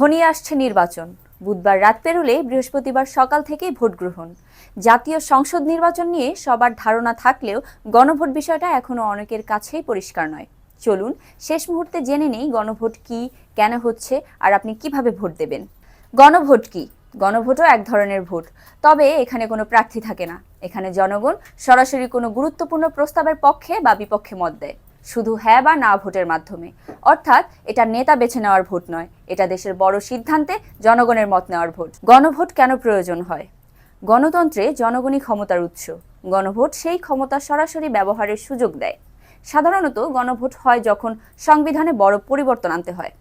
ঘনিয়ে আসছে নির্বাচন। বুধবার রাত পেরুলে বৃহস্পতিবার সকাল থেকেই ভোট গ্রহণ। জাতীয় সংসদ নির্বাচন নিয়ে সবার ধারণা থাকলেও গণভোট বিষয়টা এখনও অনেকের কাছেই পরিষ্কার নয়। চলুন শেষ মুহূর্তে জেনে নেই গণভোট কি, কেন হচ্ছে, আর আপনি কীভাবে ভোট দেবেন। গণভোট কি? গণভোটও এক ধরনের ভোট। তবে এখানে কোনো প্রার্থী থাকে না। এখানে জনগণ সরাসরি কোনো গুরুত্বপূর্ণ প্রস্তাবের পক্ষে বা বিপক্ষে মত দেয়। শুধু হ্যাঁ বা না ভোটের মাধ্যমে। অর্থাৎ এটা নেতা বেছে নেওয়ার ভোট নয়, এটা দেশের বড় সিদ্ধান্তে জনগণের মত নেওয়ার ভোট। গণভোট কেন প্রয়োজন হয়? গণতন্ত্রে জনগণই ক্ষমতার উৎস। গণভোট সেই ক্ষমতা সরাসরি ব্যবহারের সুযোগ দেয়। সাধারণত গণভোট হয় যখন সংবিধানে বড় পরিবর্তন আনতে হয়।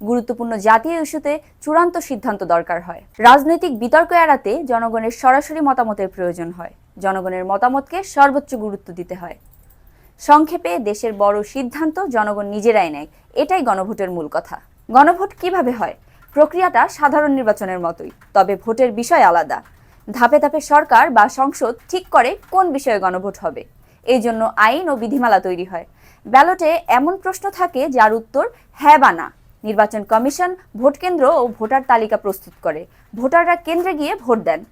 গুরুত্বপূর্ণ জাতীয় ইস্যুতে চূড়ান্ত সিদ্ধান্ত দরকার হয়। রাজনৈতিক বিতর্ক এড়াতে জনগণের সরাসরি মতামতের প্রয়োজন হয়। জনগণের মতামতকে সর্বোচ্চ গুরুত্ব দিতে হয়। সংক্ষেপে দেশের বড় সিদ্ধান্ত জনগণ নিজেরাই নেয়। এটাই গণভোটের মূল কথা। গণভোট কীভাবে হয়? প্রক্রিয়াটা সাধারণ নির্বাচনের মতোই, তবে ভোটের বিষয় আলাদা। ধাপে ধাপে সরকার বা সংসদ ঠিক করে কোন বিষয়ে গণভোট হবে। এই জন্য আইন ও বিধিমালা তৈরি হয়। ব্যালটে এমন প্রশ্ন থাকে যার উত্তর হ্যাঁ বা না। নির্বাচন কমিশন, ভোট কেন্দ্র ও ভোটার তালিকা প্রস্তুত করে। ভোটাররা কেন্দ্রে গিয়ে ভোট দেন।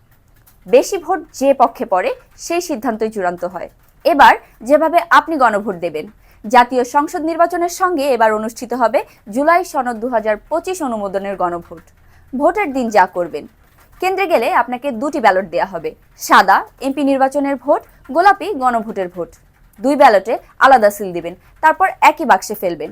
বেশি ভোট যে পক্ষে পড়ে, সেই সিদ্ধান্তই চূড়ান্ত হয়। এবার যেভাবে আপনি গণভোট দেবেন। জাতীয় সংসদ নির্বাচনের সঙ্গে এবার অনুষ্ঠিত হবে জুলাই সনদ দু অনুমোদনের গণভোট। ভোটের দিন যা করবেন। কেন্দ্রে গেলে আপনাকে দুটি ব্যালট দেওয়া হবে। সাদা, এমপি নির্বাচনের ভোট, গোলাপি, গণভোটের ভোট। দুই ব্যালটে আলাদা সিল দিবেন, তারপর একই বাক্সে ফেলবেন।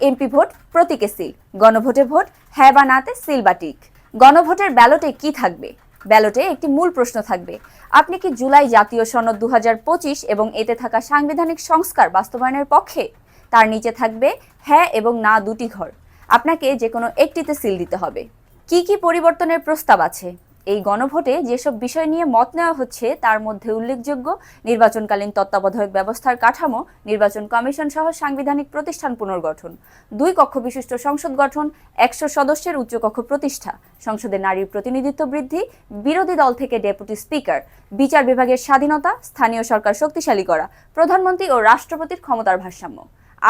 এমপি ভোট, প্রতীকে সিল। গণভোটে ভোট হ্যাঁ বা নাতে সিল বা টিক। গণভোটের ব্যালটে কি থাকবে? ব্যালটে একটি মূল প্রশ্ন থাকবে। আপনি কি জুলাই জাতীয় সনদ দু হাজার পঁচিশ এবং এতে থাকা সাংবিধানিক সংস্কার বাস্তবায়নের পক্ষে? তার নিচে থাকবে হ্যাঁ এবং না দুটি ঘর। আপনাকে যে কোনো একটিতে সিল দিতে হবে। কি কি পরিবর্তনের প্রস্তাব আছে? এই গণভোটে যেসব বিষয় নিয়ে মত নেওয়া হচ্ছে, তার মধ্যে উল্লেখযোগ্য নির্বাচনকালীন তত্ত্বাবধায়ক ব্যবস্থার কাঠামো, নির্বাচন কমিশন সহ সাংবিধানিক প্রতিষ্ঠান পুনর্গঠন, দুই কক্ষ বিশিষ্ট সংসদ গঠন, একশো সদস্যের উচ্চকক্ষ প্রতিষ্ঠা, সংসদে নারীর প্রতিনিধিত্ব বৃদ্ধি, বিরোধী দল থেকে ডেপুটি স্পিকার, বিচার বিভাগের স্বাধীনতা, স্থানীয় সরকার শক্তিশালী করা, প্রধানমন্ত্রী ও রাষ্ট্রপতির ক্ষমতার ভারসাম্য,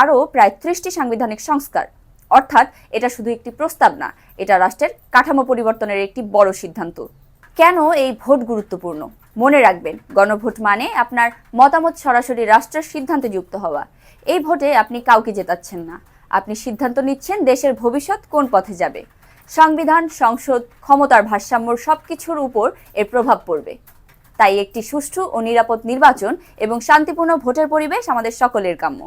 আরও প্রায় ত্রিশটি সাংবিধানিক সংস্কার। অর্থাৎ এটা শুধু একটি প্রস্তাব না, এটা রাষ্ট্রের কাঠামো পরিবর্তনের একটি বড় সিদ্ধান্ত। কেন এই ভোট গুরুত্বপূর্ণ? মনে রাখবেন, গণভোট মানে আপনার মতামত সরাসরি রাষ্ট্রের সিদ্ধান্তে যুক্ত হওয়া। এই ভোটে আপনি কাউকে জেতাচ্ছেন না। আপনি সিদ্ধান্ত নিচ্ছেন দেশের ভবিষ্যৎ কোন পথে যাবে। সংবিধান, সংসদ, ক্ষমতার ভারসাম্যর সবকিছুর উপর এর প্রভাব পড়বে। তাই একটি সুষ্ঠু ও নিরাপদ নির্বাচন এবং শান্তিপূর্ণ ভোটের পরিবেশ আমাদের সকলের কাম্য।